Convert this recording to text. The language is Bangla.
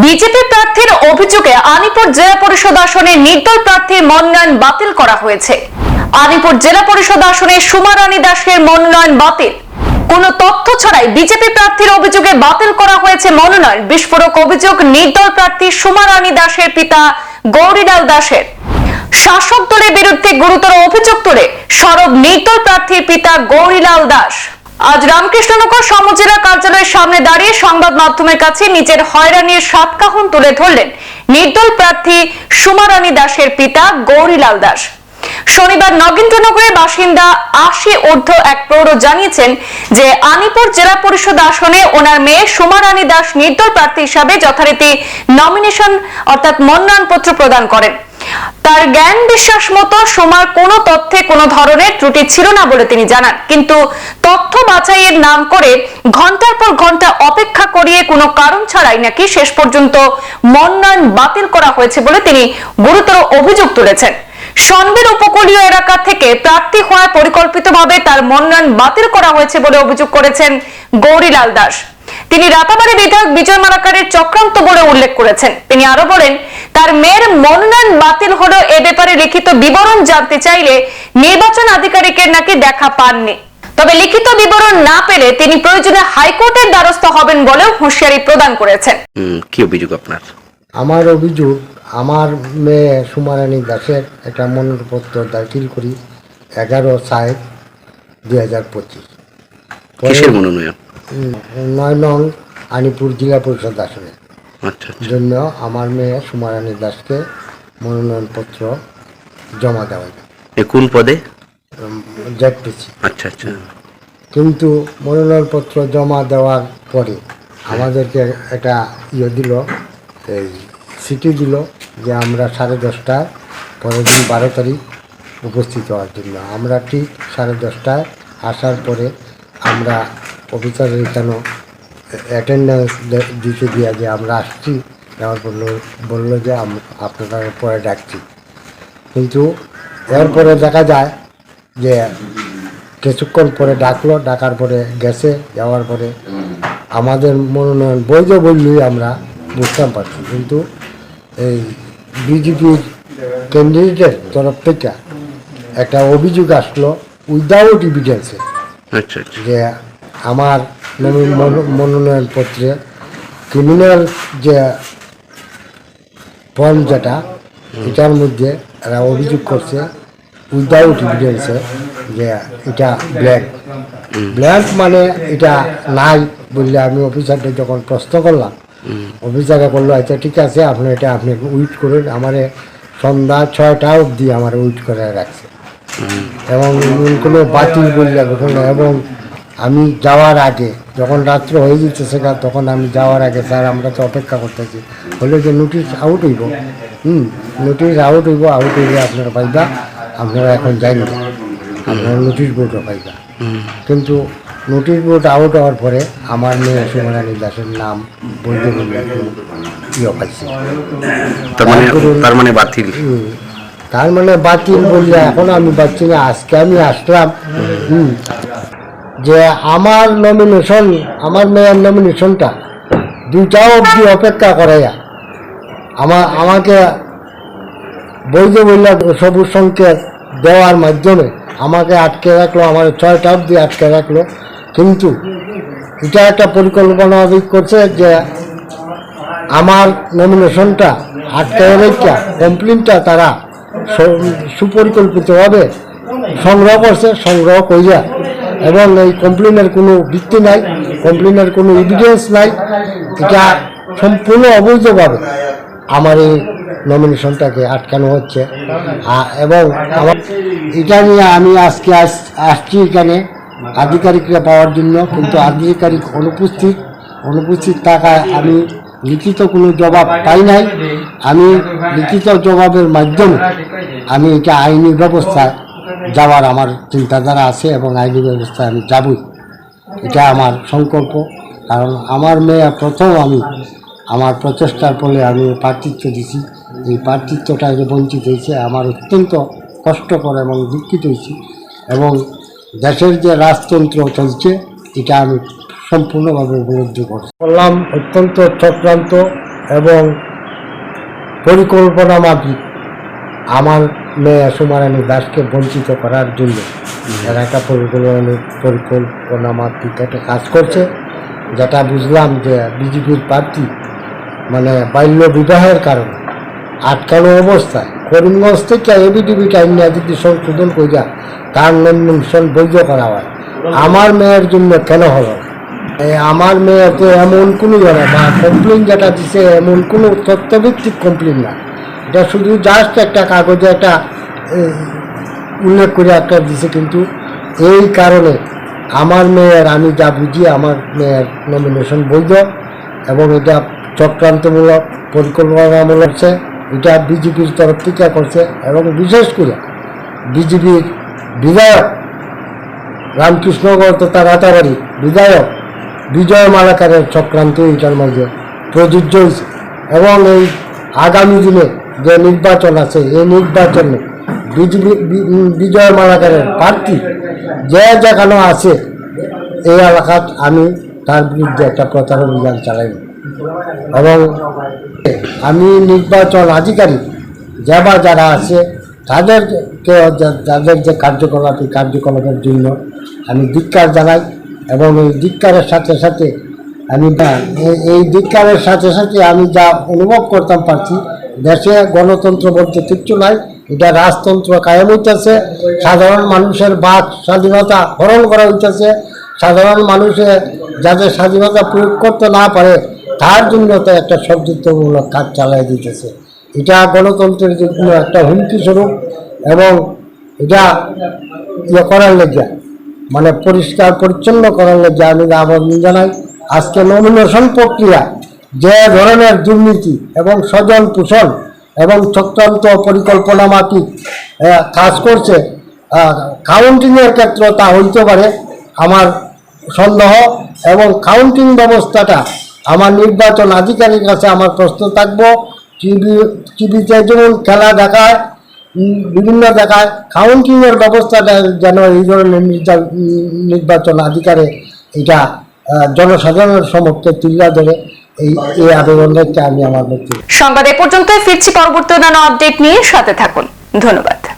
বিজেপি প্রার্থীর অভিযোগে আলিপুর জেলা পরিষদ আসনে নির্দল প্রার্থীর মনোনয়ন বাতিল করা হয়েছে। আলিপুর জেলা পরিষদ আসনে সুমা রানী দাসের মনোনয়ন বাতিল। কোন তথ্য ছাড়াই বিজেপি প্রার্থীর অভিযোগে বাতিল করা হয়েছে মনোনয়ন। বিস্ফোরক অভিযোগ নির্দল প্রার্থী সুমা রানী দাসের পিতা গৌরীলাল দাসের। শাসক দলের বিরুদ্ধে গুরুতর অভিযোগ তুলে সরব নির্দল প্রার্থীর পিতা গৌরীলাল দাস। আজ রামকৃষ্ণনগর সমজেলা কার্যালয়ের সামনে দাঁড়িয়ে সংবাদ মাধ্যমের কাছে নিজের হয়রানির সাতকাহন তুলে ধরলেন নির্দল প্রার্থী সুমারানী দাসের পিতা গৌরীলাল দাস। শনিবার নগেন্দ্রনগরের বাসিন্দা আশি ঊর্ধ্ব এক প্রৌঢ় জানিয়েছেন যে আনিপুর জেলা পরিষদ আসনে ওনার মেয়ে সুমারানী দাস নির্দল প্রার্থী হিসাবে যথারীতি নমিনেশন অর্থাৎ মনোনয়নপত্র প্রদান করেন। তার জ্ঞান বিশ্বাস মতো সোমার কোনো তথ্যে কোনো ধরনের ত্রুটি ছিল না বলে তিনি জানান। কিন্তু তথ্য বাছাইয়ের নাম করে ঘণ্টার পর ঘণ্টা অপেক্ষা করিয়ে কোনো কারণ ছাড়াই নাকি শেষ পর্যন্ত মনোনয়ন বাতিল করা হয়েছে বলে তিনি গুরুতর অভিযোগ তুলেছেন। সন্বের উপকূলীয় এলাকা থেকে প্রার্থী হওয়ায় পরিকল্পিতভাবে তার মনোনয়ন বাতিল করা হয়েছে বলে অভিযোগ করেছেন গৌরীলাল দাস। তিনি রাতাবাড়ি বিধায়ক বিজয় মালাকারের চক্রান্ত বলে উল্লেখ করেছেন। তিনি আরও বলেন তার মেয়ের মনোনয়ন বাতিল হলো এ ব্যাপারে লিখিত বিবরণ জানতে চাইলে নির্বাচন আধিকারিকের নাকি দেখা পাননি। তবে লিখিত বিবরণ না পেলে তিনি প্রয়োজনে হাইকোর্টের দ্বারস্থ হবেন বলেও হুঁশিয়ারি প্রদান করেছেন। কি অভিযোগ আপনার? আমার অভিযোগ আমার মেয়ে সুমারানী দাসের একটা মনোনয়নপত্র দাখিল করি এগারো সাত দুই হাজার পঁচিশ। কিসের মনোনয়ন? নয় নং আনিপুর জেলা পরিষদ আসনে জন্য আমার মেয়ে সুমারানী দাসকে মনোনয়নপত্র জমা দেওয়া এ কোন পদে? জেডপিসি। আচ্ছা আচ্ছা। কিন্তু মনোনয়নপত্র জমা দেওয়ার পরে আমাদেরকে একটা ইয়ে দিল এই সিটি দিল যে আমরা সাড়ে দশটায় পরের দিন বারো তারিখ উপস্থিত হওয়ার জন্য। আমরা ঠিক সাড়ে দশটায় আসার পরে আমরা অফিসারের কেন অ্যাটেন্ডেন্স দিতে দিয়ে যে আমরা আসছি যাওয়ার বলল বলল যে আপনারা পরে ডাকছি। কিন্তু এরপরে দেখা যায় যে কিছুক্ষণ পরে ডাকলো ডাকার পরে গেছে যাওয়ার পরে আমাদের মনোনয়ন বৈধ বললেই আমরা বুঝতাম পারছি। কিন্তু এই বিজেপির ক্যান্ডিডেটের তরফ থেকে একটা অভিযোগ আসলো উইদাউট ইভিডেন্সে আচ্ছা আচ্ছা। যে আমার মনোনয়নপত্রে ক্রিমিনাল যে ফর্ম যেটা এটার মধ্যে এরা অভিযোগ করছে উইদাউট ইভিডেন্সে যে এটা ব্ল্যাঙ্ক ব্ল্যাঙ্ক মানে এটা নাই বললে আমি অফিসারকে যখন প্রশ্ন করলাম অফিসারে বলল আচ্ছা ঠিক আছে আপনি এটা আপনি উইট করুন আমার সন্ধ্যা ছয়টা অবধি আমার উইট করে রাখছে। এবং কোনো বাতিল বললে ঘটনা এবং আমি যাওয়ার আগে যখন রাত্র হয়ে যেতে সেখানে তখন আমি যাওয়ার আগে স্যার আমরা তো অপেক্ষা করতেছি। বলে যে নোটিশ আউট হইব। হুম নোটিশ আউট হইব আউট হইলে আপনারা পাইবা আপনারা এখন যাই না। আপনারা নোটিশ বোর্ডও পাইবা। কিন্তু নোটিশ বোর্ড আউট হওয়ার পরে আমার মেয়ে সুমরানী দাসের নাম বলতে বললে ইয়ে পাইছি। মানে তার মানে বাতিল। তার মানে বাতিল বললে এখন আমি পাচ্ছি না আজকে আমি আসলাম। হুম, যে আমার নমিনেশন আমার মেয়ের নমিনেশনটা দুইটা অবধি অপেক্ষা করাইয়া আমার আমাকে বৈধ বললে সবুজ সংকেত দেওয়ার মাধ্যমে আমাকে আটকে রাখল, আমার ছয়টা অবধি আটকে রাখল। কিন্তু এটা একটা পরিকল্পনা করছে যে আমার নমিনেশনটা আটকে রেখা কমপ্লেনটা তারা সুপরিকল্পিতভাবে সংগ্রহ করছে, সংগ্রহ করিয়া এবং এই কমপ্লেনের কোনো ভিত্তি নাই কমপ্লেনের কোনো এভিডেন্স নাই এটা সম্পূর্ণ অবৈধভাবে আমার এই নমিনেশনটাকে আটকানো হচ্ছে। এবং এটা নিয়ে আমি আজকে আস- আসছি এখানে আধিকারিকরা পাওয়ার জন্য, কিন্তু আধিকারিক অনুপস্থিত অনুপস্থিত থাকায় আমি লিখিত কোনো জবাব পাই নাই। আমি লিখিত জবাবের মাধ্যমে আমি এটা আইনি ব্যবস্থায় যাওয়ার আমার চিন্তাধারা আছে এবং আইনি ব্যবস্থায় আমি যাবই। এটা আমার সংকল্প। কারণ আমার মেয়ে প্রথম আমি, আমার প্রচেষ্টার ফলে আমি প্রার্থিত্ব দিছি। এই প্রার্থিত্বটা যে বঞ্চিত হয়েছে, আমার অত্যন্ত কষ্টকর এবং দুঃখিত হয়েছি। এবং দেশের যে রাজতন্ত্র চলছে, এটা আমি সম্পূর্ণভাবে উপলব্ধি করছি। বললাম, অত্যন্ত চক্রান্ত এবং পরিকল্পনা মাফিক আমার মেয়ে সুমারানী দাসকে বঞ্চিত করার জন্য এরা একটা পরিকল্পনা পরিকল্পনা মাফিক একটা কাজ করছে। যেটা বুঝলাম যে বিজেপির প্রার্থী মানে বাল্য বিবাহের কারণে আটকানো অবস্থায় করিমগঞ্জ থেকে এবিডিবিটা ইন্ডিয়া যদি সংশোধন করিয়া তার নমিনেশন বৈধ করা হয়। আমার মেয়ের জন্য কেন হলো? আমার মেয়েতে এমন কোনো জানা বা কমপ্লেন যেটা দিছে এমন কোনো তথ্যভিত্তিক কমপ্লেন না। এটা শুধু জাস্ট একটা কাগজে একটা উল্লেখ করে একটা দিছে, কিন্তু এই কারণে আমার মেয়ের, আমি যা বুঝি, আমার মেয়ের নমিনেশন বৈধ এবং এটা চক্রান্তমূলক, পরিকল্পনামূলক হচ্ছে, এটা বিজেপির তরফ থেকে করছে এবং বিশেষ করে বিজেপির বিধায়ক রামকৃষ্ণগড় তথা রাতাবাড়ি বিধায়ক বিজয় মালাকারের চক্রান্ত এটার মধ্যে প্রযোজ্য হয়েছে। এবং এই আগামী দিনে যে নির্বাচন আছে এই নির্বাচনে বিজয় মালাকারের প্রার্থী যে যেখানে আছে, এই এলাকাত আমি তার বিরুদ্ধে একটা প্রচার অভিযান চালাইব। এবং আমি নির্বাচন আধিকারিক যাবা যারা আছে, তাদেরকে যাদের যে কার্যকলাপ, এই কার্যকলাপের জন্য আমি ধিক্কার জানাই এবং এই ধিক্কারের সাথে সাথে আমি এই ধিক্কারের সাথে সাথে আমি যা অনুভব করতাম পারছি দেশে গণতন্ত্র বলতে কিচ্ছু নাই, এটা রাজতন্ত্র কায়েম হইতেছে, সাধারণ মানুষের বাক স্বাধীনতা হরণ করা হইতেছে, সাধারণ মানুষে যাদের স্বাধীনতা প্রয়োগ করতে না পারে, তার জন্য তো একটা সবযুক্তমূলক কাজ চালাই দিতেছে। এটা গণতন্ত্রের জন্য একটা হুমকি স্বরূপ এবং এটা ইয়ে করার লেগে মানে পরিষ্কার পরিচ্ছন্ন করার লেগে আমি আবেদন জানাই। আজকে নমিনেশন প্রক্রিয়া যে ধরনের দুর্নীতি এবং স্বজন পোষণ এবং চক্রান্ত পরিকল্পনা মাফিক কাজ করছে কাউন্টিংয়ের ক্ষেত্রে তা হইতে পারে আমার সন্দেহ এবং কাউন্টিং ব্যবস্থাটা আমার নির্বাচন আধিকারিক কাছে আমার প্রশ্ন থাকব। টিভি, টিভিতে যেমন খেলা দেখায় বিভিন্ন জায়গায় কাউন্টিংয়ের ব্যবস্থাটা যেন এই ধরনের নির্বাচন আধিকারে এটা জনসাধারণের সমক্ষে তুলে ধরে। এই এই আমি আমার সংবাদ এ পর্যন্তই, ফিরছি পরবর্তী অন্যান্য আপডেট নিয়ে, সাথে থাকুন। ধন্যবাদ।